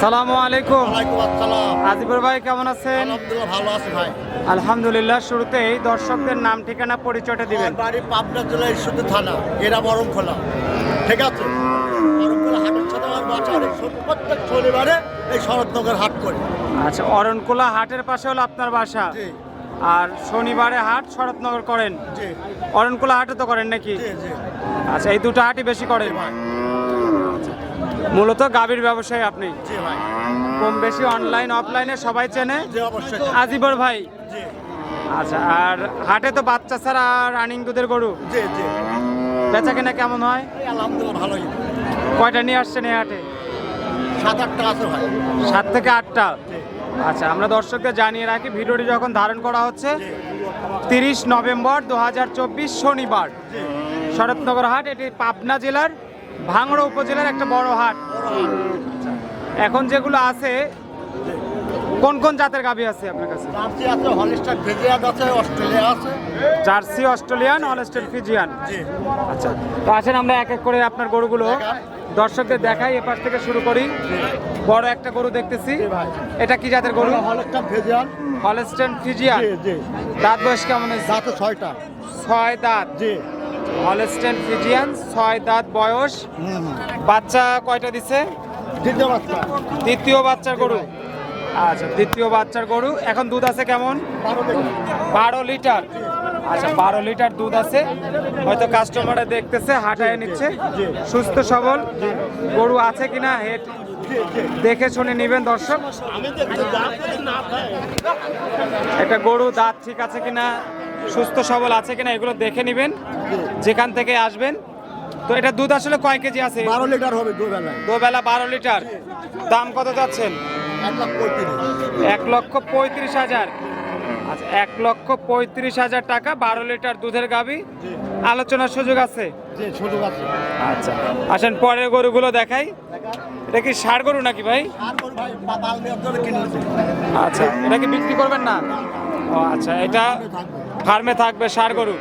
আসসালামু আলাইকুম। আজিবুর ভাই কেমন আছেন? আলহামদুলিল্লাহ ভালো আছি ভাই। আলহামদুলিল্লাহ শুরুতেই দর্শকদের নাম ঠিকানা পরিচয়টা দিবেন। বাড়ি পাবনা জেলা ঈশ্বরদী থানা এরা বরম খোলা ঠিক আছে? প্রত্যেক শনিবারে এই শরৎনগর হাট করি। আচ্ছা অরণকুলা হাটের পাশে হলো আপনার বাসা। আর শনিবারে হাট শরৎনগর করেন। অরণকুলা হাটে তো করেন নাকি? আচ্ছা এই দুটো হাটই বেশি করেন। ভাই। মূলত গাভীর ব্যবসায়ী আপনি। কম বেশি অনলাইন অফলাইনে সবাই চেনে? আজিবর ভাই? আচ্ছা আর হাটে তো বাচ্চা ছাড়া রানিং দুধের গরু? বেচা কেনা কেমন হয়? আলহামদুলিল্লাহ ভালোই। কয়টা নিয়ে আসছেন এই হাটে? সাত আটটা আছে ভাই। সাত থেকে আটটা? আচ্ছা আমরা দর্শকদের জানিয়ে রাখি ভিডিওটি যখন ধারণ করা হচ্ছে তিরিশ নভেম্বর দু হাজার চব্বিশ শনিবার। শরৎনগর হাট এটি পাবনা জেলার ভাঙড়া উপজেলার একটা বড় হাট। এখন যেগুলো আছে কোন কোন জাতের গাভী আছে আপনার কাছে? জার্সি আছে হলিস্টার ভেজিয়ান আছে অস্ট্রেলিয়া আছে। Jersey Australian Holstein Friesian? জি। আচ্ছা তো আসেন আমরা এক এক করে আপনার গরুগুলো দর্শকদের দেখাই এপাশ থেকে শুরু করি। বড় একটা গরু দেখতেছি। এটা কি জাতের গরু? Holstein Friesian. জি জি। দাঁত বয়স কেমন দাঁতে ছয়টা। ছয় দাঁত। জি। হলস্টেন ফিজিয়ান ছয় দাঁত বয়স। হুম বাচ্চা কয়টা দিছে? দ্বিতীয় বাচ্চা। দ্বিতীয় বাচ্চার গরু। আচ্ছা দ্বিতীয় বাচ্চার গরু। এখন দুধ আছে কেমন? বারো লিটার। আচ্ছা বারো লিটার দুধ আছে। হয়তো কাস্টমাররা দেখতেছে হাঁটায় নিচ্ছে। সুস্থ সবল। গরু আছে কিনা হেড? দেখে শুনে নেবেন দর্শক। একটা গরু দাঁত ঠিক আছে কিনা? সুস্থ সবল আছে কিনা এগুলো দেখে নেবেন যেখান থেকে আসবেন। তো এটা দুধ আসলে কয় কেজি আছে? বারো লিটার হবে দুবেলায় দুবেলা বারো লিটার। দাম কত যাচ্ছেন? এক লক্ষ পঁয়ত্রিশ। হাজার। আচ্ছা এক লক্ষ পঁয়ত্রিশ হাজার টাকা বারো লিটার দুধের গাবি। আলোচনার সুযোগ আছে? আচ্ছা আসেন পরের গরুগুলো দেখাই। এটা কি ষাড় গরু নাকি ভাই? আচ্ছা এটা কি বিক্রি করবেন না? ও আচ্ছা এটা ফার্মে থাকবে সার গরু।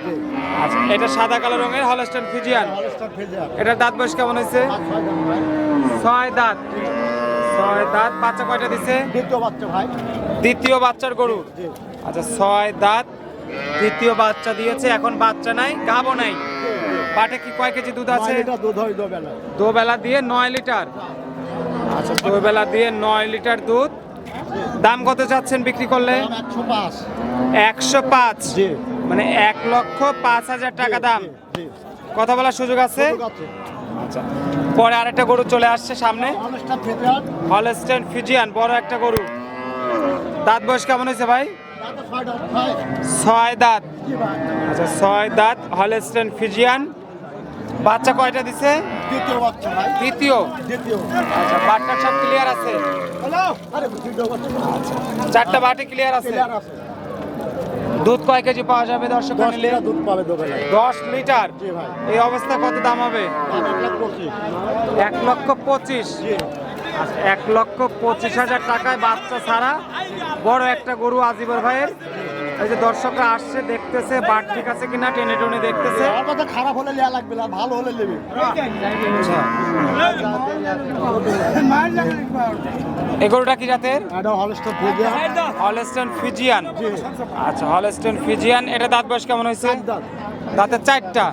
এটা সাদা কালো রঙের হলস্টেন ফিজিয়ান হলিস্টার ভেজিয়ান এটার দাঁত বয়স কেমন হয়েছে? ছয় দাঁত ছয় দাঁত। বাচ্চা কয়টা দিছে? দ্বিতীয় বাচ্চা ভাই। দ্বিতীয় বাচ্চার গরু। আচ্ছা ছয় দাঁত। দ্বিতীয় বাচ্চা দিয়েছে এখন বাচ্চা নাই গাবও নাই। পাটে কি কয় কেজি দুধ আছে? দুবেলা। দিয়ে নয় লিটার। আচ্ছা দুবেলা দিয়ে নয় লিটার দুধ। দাম কত চাচ্ছেন বিক্রি করলে? একশো পাঁচ। একশো পাঁচ। মানে এক লক্ষ পাঁচ হাজার টাকা দাম। কথা বলার সুযোগ আছে? আচ্ছা। পরে আরেকটা গরু চলে আসছে সামনে। Holstein Friesian. বড় একটা গরু। দাঁত বয়স কেমন হয়েছে ভাই? ছয় দাঁত আচ্ছা ছয় দাঁত হলস্টেন ফিজিয়ান। বাচ্চা কয়টা দিছে? দ্বিতীয় তৃতীয় আচ্ছা বাটটা সব ক্লিয়ার আছে? বাচ্চা। চারটা বাটি ক্লিয়ার আছে। দুধ কয় কেজি পাওয়া যাবে দর্শক নিলে দুধ পাবে দোকানে। দশ লিটার? জি ভাই। এই অবস্থা কত দাম হবে? এক লক্ষ পঁচিশ। জি। আচ্ছা, এক লক্ষ পঁচিশ হাজার টাকায় বাচ্চা ছাড়া বড় একটা গরু আজিবর ভাইয়ের এই যে দর্শকরা আসছে দেখতেছে বাট ঠিক আছে কিনা টেনে টেনে দেখতেছে। আমার কথা খারাপ হলে নেওয়া লাগবে না ভালো হলে নেবে। এই গরুটা কি জাতের? হলস্টেন ফিজিয়ান আচ্ছা হলস্টেন ফিজিয়ান এটা দাঁত বয়স কেমন হয়েছে? দাঁত। দাঁতের চারটা?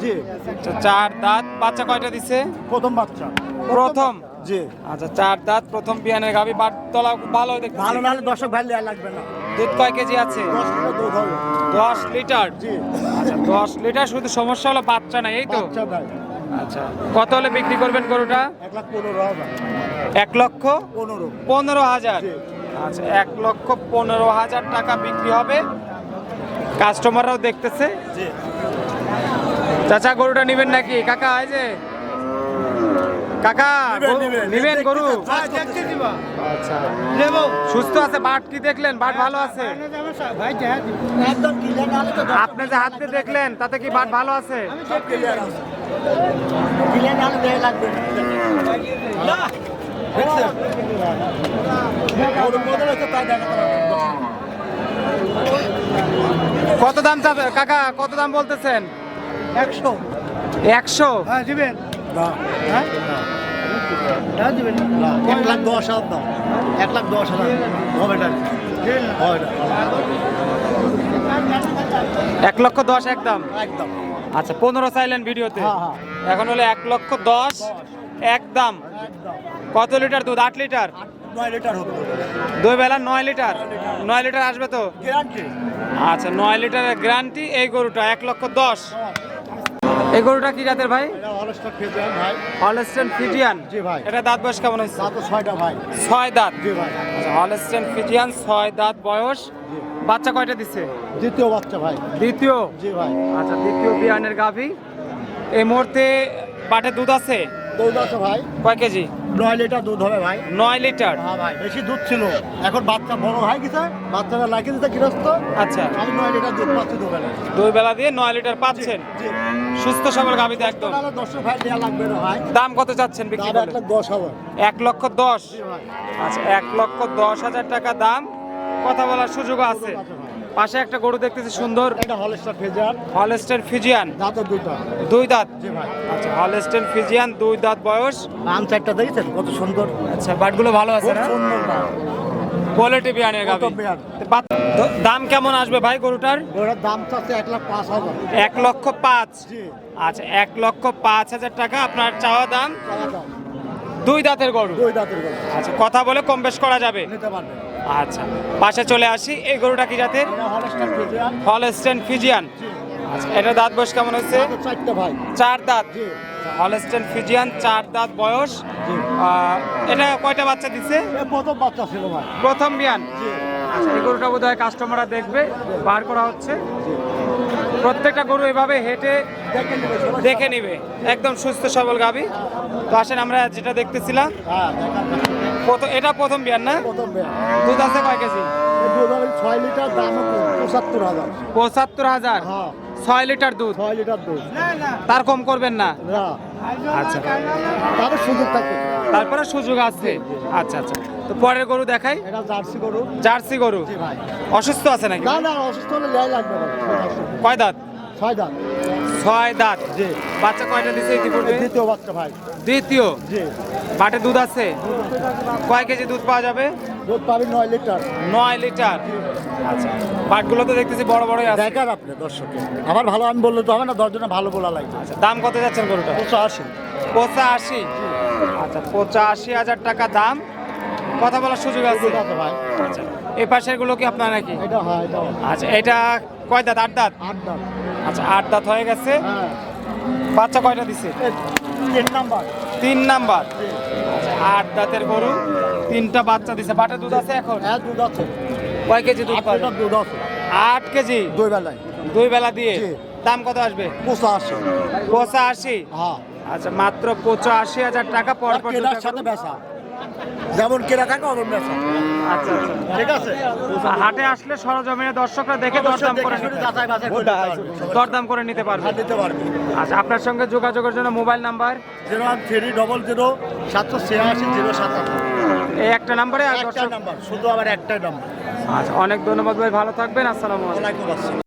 আচ্ছা, চার দাঁত। বাচ্চা কয়টা দিছে? প্রথম বাচ্চা। প্রথম? জি। আচ্ছা চার দাঁত প্রথম বিয়ানের গাবি বাট তলা ভালো ভালো নাহলে দর্শক ভাই লাগবে না। দুধ কয় কেজি আছে? দশ লিটার আচ্ছা দশ লিটার শুধু সমস্যা হলো বাচ্চা নাই এই তো? আচ্ছা কত হলে বিক্রি করবেন গরুটা? এক লক্ষ পনেরো। হাজার? আচ্ছা এক লক্ষ পনেরো হাজার টাকা বিক্রি হবে। কাস্টমাররাও দেখতেছে। চাচা গরুটা নেবেন নাকি? কাকা এই যে কাকা নিবেন, গরু- হ্যাঁ। আচ্ছা। সুস্থ আছে বাট কি দেখলেন? বাট ভালো আছে। একদম clear নাহলে তো দর্শক আপনি যে হাতে দেখলেন তাতে কি বাট ভালো আছে? আছে। দেয়া। কত দাম চাচা- কাকা কত দাম বলতেছেন? একশো। একশো? হ্যাঁ দিবেন। হ্যাঁ? না, এক লাখ দশ হাজার দাম এক লাখ দশ হাজার। হবে না হবে না এক লক্ষ দশ একদম? একদম। আচ্ছা পনেরো চাইলেন ভিডিওতে। হ্যাঁ, হ্যাঁ। এখন হলো এক লক্ষ দশ একদম। কত লিটার দুধ? আট লিটার? দুই বেলা নয় লিটার? নয় লিটার আসবে তো? আচ্ছা নয় লিটারের গ্যারান্টি এই গরুটা এক লক্ষ দশ। এই গরুটা কি জাতের ভাই? হলস্টেন ফিজিয়ান জি ভাই। এটা দাঁত বয়স কেমন হয়েছে? দাঁত ছয়টা ভাই। ছয় দাঁত। জি ভাই। আচ্ছা হলস্টেন ফিজিয়ান ছয় দাঁত বয়স। বাচ্চা কয়টা দিছে? দ্বিতীয় বাচ্চা ভাই। দ্বিতীয়? জি ভাই। আচ্ছা দ্বিতীয় বিয়ানের গাভী। এই মুহূর্তে বাটে দুধ আছে? দুধ আছে ভাই। কয় কেজি? নয় লিটার দুধ হবে ভাই। নয় লিটার? হ্যাঁ ভাই বেশি দুধ ছিল। এখন বাচ্চা বড় হয়ে গেছে বাচ্চারা লাগিয়ে দিতে গৃহস্থ। আচ্ছা। আমি নয় লিটার দুধ পাচ্ছি দোকানে দুই বেলা দিয়ে নয় লিটার পাচ্ছেন? জি সুস্থ সবল গাভীতে একদম। তাহলে দশশো ভাই দেওয়া লাগবে না ভাই। দাম কত চাচ্ছেন বিক্রি দাম এক করলে? লাখ দশ হাজার। এক লক্ষ দশ? আচ্ছা এক লক্ষ দশ হাজার টাকা দাম। কথা বলার সুযোগ আছে। পাশে একটা গরু দেখতেছি সুন্দর। এটা হলস্টার ফেজার হলস্টেন ফিজিয়ান। দাঁতের দুটা দুই দাঁত? জি ভাই। আচ্ছা হলস্টেন ফিজিয়ান দুই দাঁত বয়স। নাম চারটা দেখেছেন? কত সুন্দর। আচ্ছা বাটগুলো ভালো আছে না? সুন্দর না কোয়ালিটি বিয়ানের তো দাম কেমন আসবে ভাই গরুটার? ওটার দাম চাচ্ছে এক লাখ পাঁচ হাজার। এক লক্ষ পাঁচ। জি। আচ্ছা এক লক্ষ পাঁচ হাজার টাকা আপনার চাওয়া দাম। চাওয়া দাম। দুই দাঁতের গরু? দুই দাঁতের গরু। আচ্ছা কথা বলে কম বেশ করা যাবে। নিতে পারবেন আচ্ছা পাশে চলে আসি। এই গরুটা কি জাতের? হলস্টেন ফিজিয়ান আচ্ছা এটা দাঁত বয়স কেমন চারটা ভাই। চার দাঁত। জি। হলস্টেন ফিজিয়ান চার দাঁত বয়স। জি। এটা কয়টা বাচ্চা দিচ্ছে প্রথম বাচ্চা ছিল ভাই। প্রথম বিয়ান। জি। আচ্ছা এই গরুটা বোধ হয় কাস্টমাররা দেখবে বার করা হচ্ছে। প্রত্যেকটা গরু এভাবে হেঁটে দেখে নেবে একদম সুস্থ সবল গাবি। তো আসেন আমরা যেটা দেখতেছিলাম হ্যাঁ এটা প্রথম বিয়ান না? দুধ আছে কয় কেজি? ছয় লিটার দাম পঁচাত্তর হাজার। পঁচাত্তর হাজার? হ্যাঁ। ছয় লিটার দুধ? ছয় লিটার দুধ। তার কম করবেন না? আচ্ছা। তাদের সুযোগ তারপরে সুযোগ আছে। আচ্ছা আচ্ছা। তো পরের গরু দেখাই। এটা জার্সি গরু। জার্সি গরু। অসুস্থ আছে নাকি? না না অসুস্থ হলে লাগবে কয় দাঁত? ছয় দাম ছয় দাঁত। বাচ্চা কয়টা দিছে ইতিপূর্বে? দ্বিতীয় বাচ্চা ভাই। দ্বিতীয়? জি। বাটে দুধ আছে? কয় কেজি দুধ পাওয়া যাবে? দুধ পাবেন নয় লিটার। নয় লিটার। আচ্ছা। বাটগুলো তো দেখতেছি বড় বড়ই আছে। দেখার আপনি দর্শকে আমার ভালো আমি বললে তো হবে না দশজনে ভালো বলা লাগবে। আচ্ছা দাম কত যাচ্ছেন গরুটা আশি পঁচাশি। আচ্ছা পঁচাশি হাজার টাকা দাম। কথা বলার সুযোগ আছে? ভাই। আচ্ছা এই পাশেরগুলো কি আপনার নাকি? এটা হয় এটা আচ্ছা এটা কয় দাঁত? আট দাঁত? আট দাম আচ্ছা আট দাঁত হয়ে গেছে। বাচ্চা কয়টা দিছে? তিন নাম্বার। তিন নাম্বার। আচ্ছা, আট দাঁতের গরু তিনটা বাচ্চা দিছে। বাটে দুধ আছে এখন? হ্যাঁ দুধ আছে। কয় কেজি দুধ পাবে দুধ আছে। আট কেজি? দুই বেলায়। দুই বেলা দিয়ে? দাম কত আসবে? পঁচাশি। পঁচাশি? হ্যাঁ। আচ্ছা মাত্র পঁচাশি হাজার টাকা পর পর সাথে বেচা। যেমন কেনা থাকে অমন বেচা আচ্ছা আচ্ছা। ঠিক আছে। হাটে আসলে সরজমিনে দর্শকরা দেখে দরদাম করে বাছাই করে নিতে পারবে। দরদাম করে নিতে পারবে। নিতে পারবে। আচ্ছা আপনার সঙ্গে যোগাযোগের জন্য mobile number? Zero one three double zero সাতশো ছিয়াশি জিরো সাতান্ন। এই একটা নাম্বারে আর দর্শক নাম্বার শুধু আবার একটাই নাম্বার। আচ্ছা অনেক ধন্যবাদ ভাই ভালো থাকবেন আসসালামু আলাইকুম। আসসালাম।